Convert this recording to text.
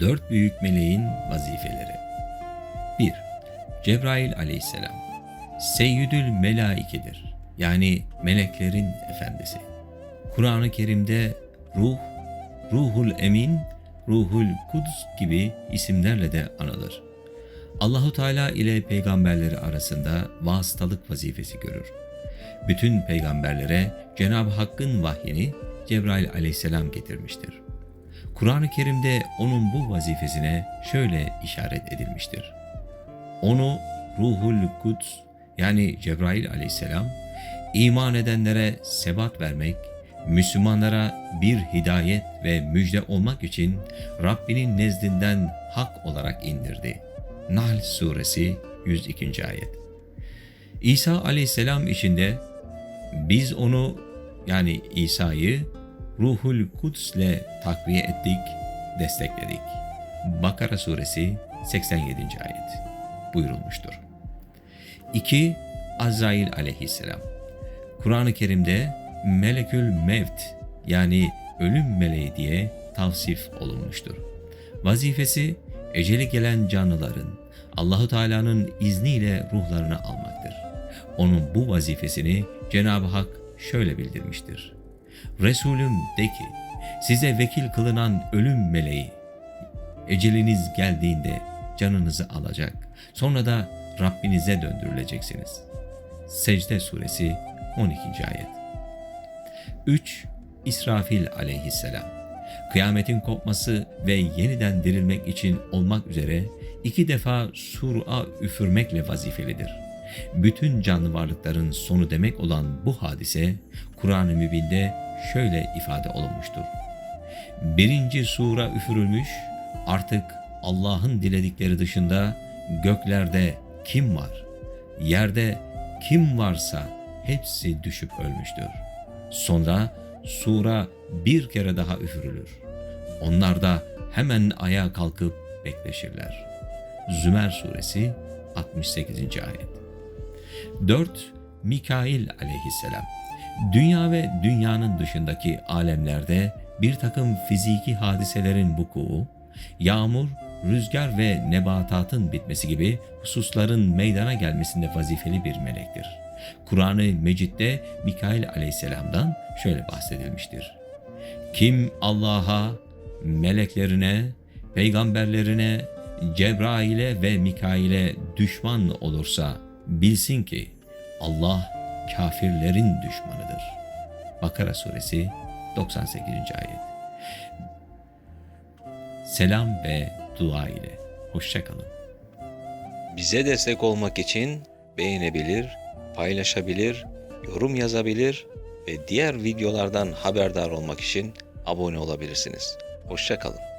40 büyük meleğin vazifeleri 1. Cebrail aleyhisselam Seyyidül melaikedir. Yani meleklerin efendisi. Kur'an-ı Kerim'de ruh, ruhul emin, ruhul kuds gibi isimlerle de anılır. Allahu Teala ile peygamberleri arasında vasıtalık vazifesi görür. Bütün peygamberlere Cenab-ı Hakk'ın vahyini Cebrail aleyhisselam getirmiştir. Kur'an-ı Kerim'de onun bu vazifesine şöyle işaret edilmiştir. Onu Ruhul Kuds yani Cebrail aleyhisselam iman edenlere sebat vermek, Müslümanlara bir hidayet ve müjde olmak için Rabbinin nezdinden hak olarak indirdi. Nahl suresi 102. ayet. İsa aleyhisselam içinde biz onu yani İsa'yı Ruhul Kuds ile takviye ettik, destekledik. Bakara suresi 87. ayet buyurulmuştur. 2. Azrail aleyhisselam Kur'an-ı Kerim'de Melekül Mevt yani ölüm meleği diye tavsif olunmuştur. Vazifesi eceli gelen canlıların Allahu Teala'nın izniyle ruhlarını almaktır. Onun bu vazifesini Cenab-ı Hak şöyle bildirmiştir. Resulüm de ki, size vekil kılınan ölüm meleği, eceliniz geldiğinde canınızı alacak, sonra da Rabbinize döndürüleceksiniz. Secde suresi 12. ayet 3. İsrafil aleyhisselam Kıyametin kopması ve yeniden dirilmek için olmak üzere iki defa sur'a üfürmekle vazifelidir. Bütün canlı varlıkların sonu demek olan bu hadise Kur'an-ı Mübin'de şöyle ifade olunmuştur. Birinci sura üfürülmüş, artık Allah'ın diledikleri dışında göklerde kim var, yerde kim varsa hepsi düşüp ölmüştür. Sonra sura bir kere daha üfürülür. Onlar da hemen ayağa kalkıp bekleşirler. Zümer suresi 68. ayet 4. Mikail aleyhisselam Dünya ve dünyanın dışındaki alemlerde bir takım fiziki hadiselerin vuku, yağmur, rüzgar ve nebatatın bitmesi gibi hususların meydana gelmesinde vazifeli bir melektir. Kur'an-ı Mecid'de Mikail aleyhisselamdan şöyle bahsedilmiştir. Kim Allah'a, meleklerine, peygamberlerine, Cebrail'e ve Mikail'e düşman olursa bilsin ki Allah kafirlerin düşmanıdır. Bakara suresi 98. ayet. Selam ve dua ile hoşçakalın. Bize destek olmak için beğenebilir, paylaşabilir, yorum yazabilir ve diğer videolardan haberdar olmak için abone olabilirsiniz. Hoşçakalın.